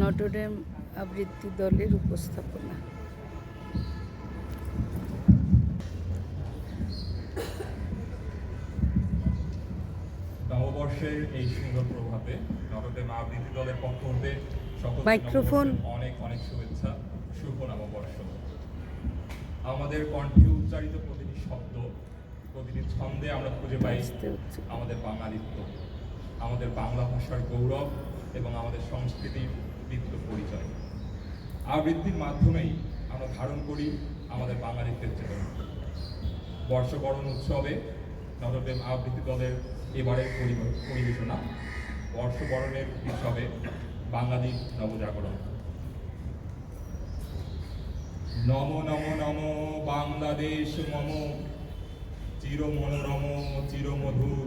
Notre Dame আবৃত্তি দলের উপস্থাপনা। নববর্ষের এই সুন্দর প্রভাতে নবদেব আবৃত্তি দলের পক্ষ হতে সকল মাইক্রোফোন। অনেক অনেক শুভেচ্ছা শুভ নববর্ষ। আমাদের কণ্ঠে উচ্চারিত প্রতিটি শব্দ প্রতিটি ছন্দে আমরা খুঁজে পাই আমাদের বাঙালিত্ব আমাদের বাংলা ভাষার গৌরব এবং আমাদের সংস্কৃতির দীপ্ত পরিচয়। আবৃত্তির মাধ্যমেই আমরা ধারণ করি আমাদের বাঙালিত্বের চেতনা বর্ষবরণ উৎসবে নটরডেম আবৃত্তি দলের এবারের পরিবেশনা। বর্ষবরণের উৎসবে বাঙালি নবজাগরণ। নম নম নম, বাংলাদেশ মম চির মনোরম চির মধুর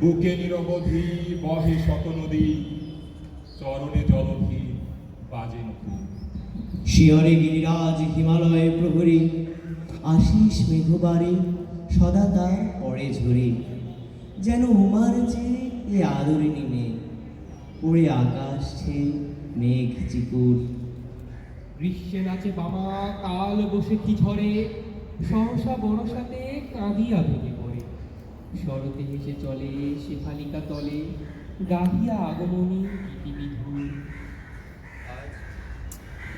বুকে নিরবধি বহে শত নদী। চরণে জলধি বাজে শিয়রে গিরিরাজ হিমালয়ে প্রহরী আশিস মেঘবারে সদা তার পরে ঝরে। যেন উমার চেয়ে এ আদরিনী মেঘ ওরে আকাশ ছে মেঘ চিকুর। গ্রীষ্মে নাচে বামা কাল বসে কি ঝরে? সহসা বরসাতে কাঁদিয়া ভেঙে পড়ে। শরতে হেসে চলে শেফালিকা তলে গাহিয়া আগমনী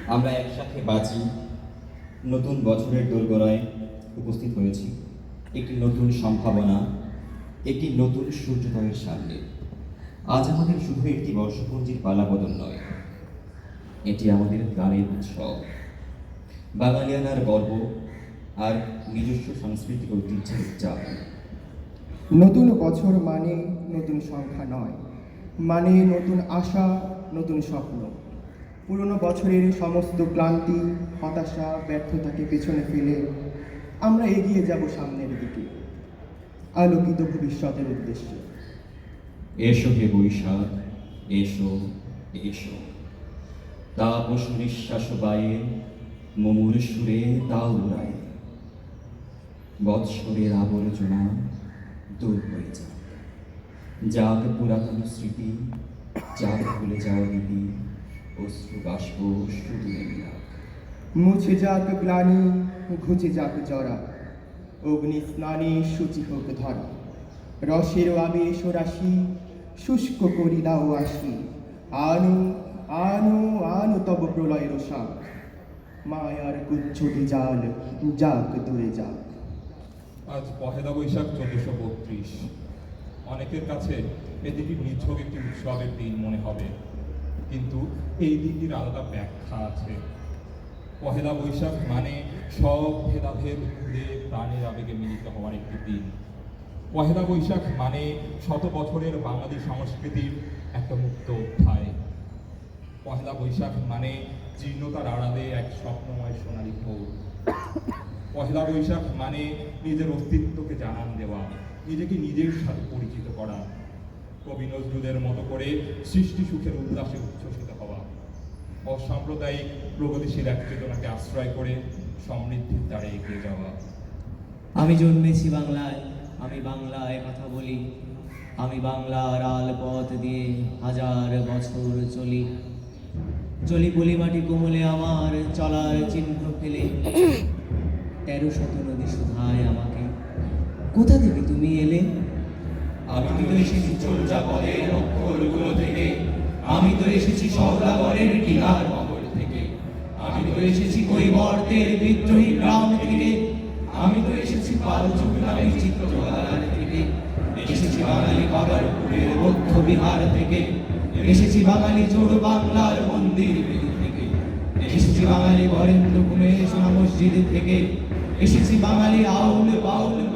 আমরা একসাথে বাঁচি নতুন বছরের দোলগড়ায় উপস্থিত হয়েছি। একটি নতুন সম্ভাবনা একটি নতুন সূর্যোদয়ের সামনে। আজ আমাদের শুধু একটি বর্ষপঞ্জির পালাবদল নয় এটি আমাদের গানের উৎসব। বাঙালিয়ানার গর্ব আর নিজস্ব সাংস্কৃতিক ঐতিহ্যের উদযাপন নতুন বছর মানে নতুন সংখ্যা নয়। মানে নতুন আশা, নতুন স্বপ্ন। পুরনো বছরের সমস্ত ক্লান্তি, হতাশা, ব্যর্থতাকে পেছনে ফেলে আমরা এগিয়ে যাব সামনের দিকে। আলোকিত ভবিষ্যতের উদ্দেশ্যে। এসো হে বৈশাখ, এসো এসো। তাপস নিঃশ্বাস বায়ে মমুর সুরে তাও উড়ায়। বৎসরের আবর্জনা দূর হয়ে যাক যাক পুরাতন স্মৃতি যাক ভুলে যাওয়া রীতি অশ্রু বাষ্প মিলাক মুছে যাক গ্লানি ঘুচে যাক জরা। অগ্নি স্নানে সূচি হোক ধরা। রসের আবেশ ও রাশি শুষ্ক করি দাও আসি। আনু আনু আনু তব প্রলয় শাক। মায়ার গুচ্ছটি জাল যাক দূরে যাক। আজ পহেলা বৈশাখ চোদ্দশো বত্রিশ। অনেকের কাছে এদিকে নিছক একটি উৎসবের দিন মনে হবে। কিন্তু এই দিনটির আলাদা ব্যাখ্যা আছে। পহেলা বৈশাখ মানে সব ভেদাভেদ ভুলে প্রাণের আবেগে মিলিত হওয়ার একটি দিন। পহেলা বৈশাখ মানে শত বছরের বাঙালি সংস্কৃতির একটা মুক্ত অধ্যায়। পহেলা বৈশাখ মানে জীর্ণতার আড়ালে এক স্বপ্নময় সোনালী ভোর। পহেলা বৈশাখ মানে নিজের অস্তিত্বকে জানান দেওয়া। নিজেকে নিজের সাথে পরিচিত করা, কবি নজরুলের মতো করে সৃষ্টি সুখের উল্লাসে উচ্ছ্বসিত হওয়া, অসাম্প্রদায়িক প্রগতিশীল এক চেতনাকে আশ্রয় করে সমৃদ্ধির দ্বারে এগিয়ে যাওয়া। আমি জন্মেছি বাংলায়, আমি বাংলায় কথা বলি, আমি বাংলার আল পথ দিয়ে হাজার বছর চলি। চলি বলি মাটি কোমলে আমার চলার চিহ্ন ফেলে। তেরো শত নদী সুধায় আমাকে কোথা থেকে তুমি এলে? আমি তো এসেছি চর্যাপদের অক্ষরগুলো থেকে। আমি তো এসেছি সৌদাগরের কিনার মহল থেকে। আমি তো এসেছি কৈবর্তের বিদ্রোহী গ্রাম থেকে। আমি তো এসেছি পাল চুকলামে চিত্রকলার থেকে। এসেছি বাঙালি বাগারপুরের বৌদ্ধ বিহার থেকে। এসেছি বাঙালি জোড় বাংলার মন্দির থেকে। এসেছি বাঙালি বরেন্দ্র কুমেশ মসজিদ থেকে। এসেছি বাঙালি আউল বাউল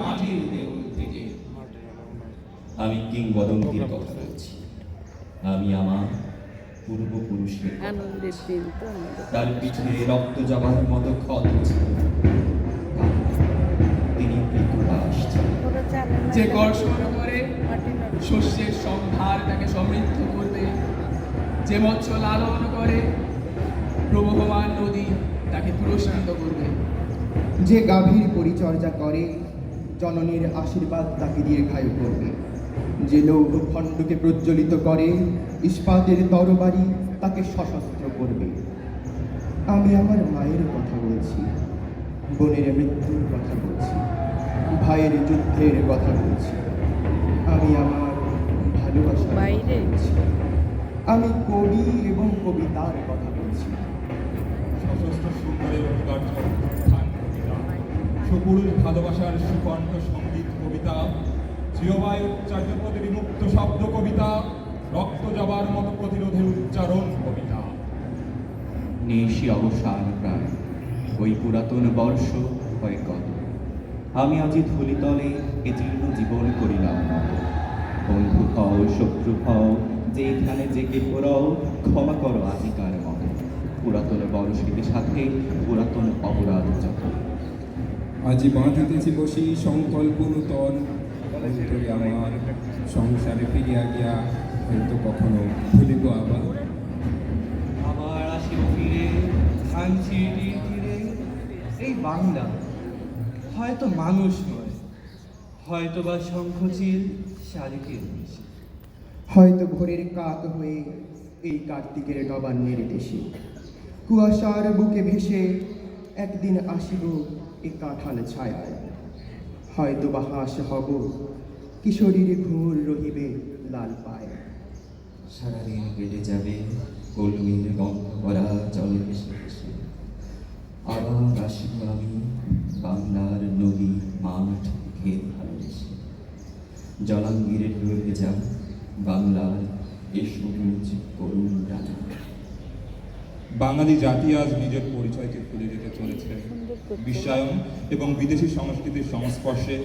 আমি কিংবদন্তির কথা বলছি। আমি আমার পূর্বপুরুষের তার পিছনে রক্ত জবার মতো ক্ষত তিনি যে কর্ষণ করে শস্যের সম্ভার তাকে সমৃদ্ধ করবে। যে মৎস্য লালন করে প্রবহমান নদী তাকে পুরস্কৃত করবে। যে গাভীর পরিচর্যা করে জননীর আশীর্বাদ তাকে দিয়ে দীর্ঘায়ু করবে। যে লৌহ খণ্ডকে প্রজ্বলিত করে ইস্পাতের তরবারি তাকে সশস্ত্র করবে। আমি আমার মায়ের কথা বলছি বোনের মৃত্যুর কথা বলছি ভাইয়ের যুদ্ধের কথা বলছি। আমি আমার ভালোবাসা বাইরে? আমি কবি এবং কবিতার কথা বলছি। সশস্ত্র সুন্দরের সুপুরুষ ভালোবাসার সুকণ্ঠ সংগীত কবিতা চিরবায় উচ্চার্য পদে বিমুক্ত শব্দ কবিতা রক্ত যাবার মতো প্রতিরোধের উচ্চারণ কবিতা। নিশি অবসান প্রায় ওই পুরাতন বর্ষ হয় কত। আমি আজি ধুলিতলে এ জীর্ণ জীবন করিলাম। বন্ধু হও শত্রু হও যেখানে জেগে পড়াও ক্ষমা করো আজিকার মতো। পুরাতন বর্ষের সাথে পুরাতন অপরাধ যত। আজি বাঁধিতেছি বসি সংকল্প নূতন অন্তরে আমার সংসারে ফিরিয়া গিয়া হয়তো কখনো ভুলিব আবার। আবার আসিব ফিরে তীরে এই বাংলা হয়তো মানুষ নয় হয়তো বা শঙ্খচিল শালিকের হয়তো ভোরের কাক হয়ে এই কার্তিকের নবান্নের দেশে। কুয়াশার বুকে ভেসে একদিন আসিব এ কাঁঠাল ছায়ায়। হয়তো বা হাঁস হব। কিশোরীর ঘোর রহিবে লাল পায়। সারাদিন কেটে যাবে কলমির গন্ধ করা জলে ভেসে ভেসে আবার আসিব আমি বাংলার নদী মাঠ ক্ষেত ভালোবেসে। জলাঙ্গিরের রয়ে যা বাংলার এ সবুজ করুণ ডানা বাঙালি জাতি আজ নিজের পরিচয়কে ভুলে যেতে চলেছে। বিশ্বায়ন এবং বিদেশি সংস্কৃতির সংস্পর্শে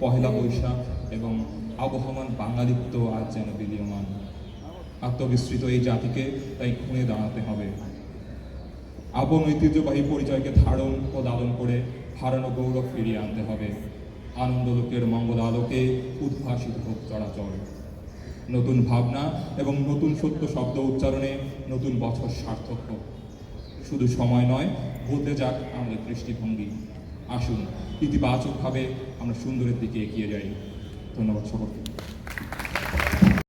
পহেলা বৈশাখ এবং আবহমান বাঙালিত্ব আজ যেন বিলীয়মান। আত্মবিস্তৃত এই জাতিকে তাই খুঁড়ে দাঁড়াতে হবে। আপন ঐতিহ্যবাহী পরিচয়কে ধারণ ও দালন করে হারানো গৌরব ফিরিয়ে আনতে হবে। আনন্দলোকের মঙ্গল আলোকে উদ্ভাসিত হোক চরাচর। নতুন ভাবনা এবং নতুন সত্য শব্দ উচ্চারণে নতুন বছর সার্থক হোক। শুধু সময় নয় বলতে যাক আমাদের দৃষ্টিভঙ্গি। আসুন, ইতিবাচকভাবে আমরা সুন্দরের দিকে এগিয়ে যাই। ধন্যবাদ সকলকে।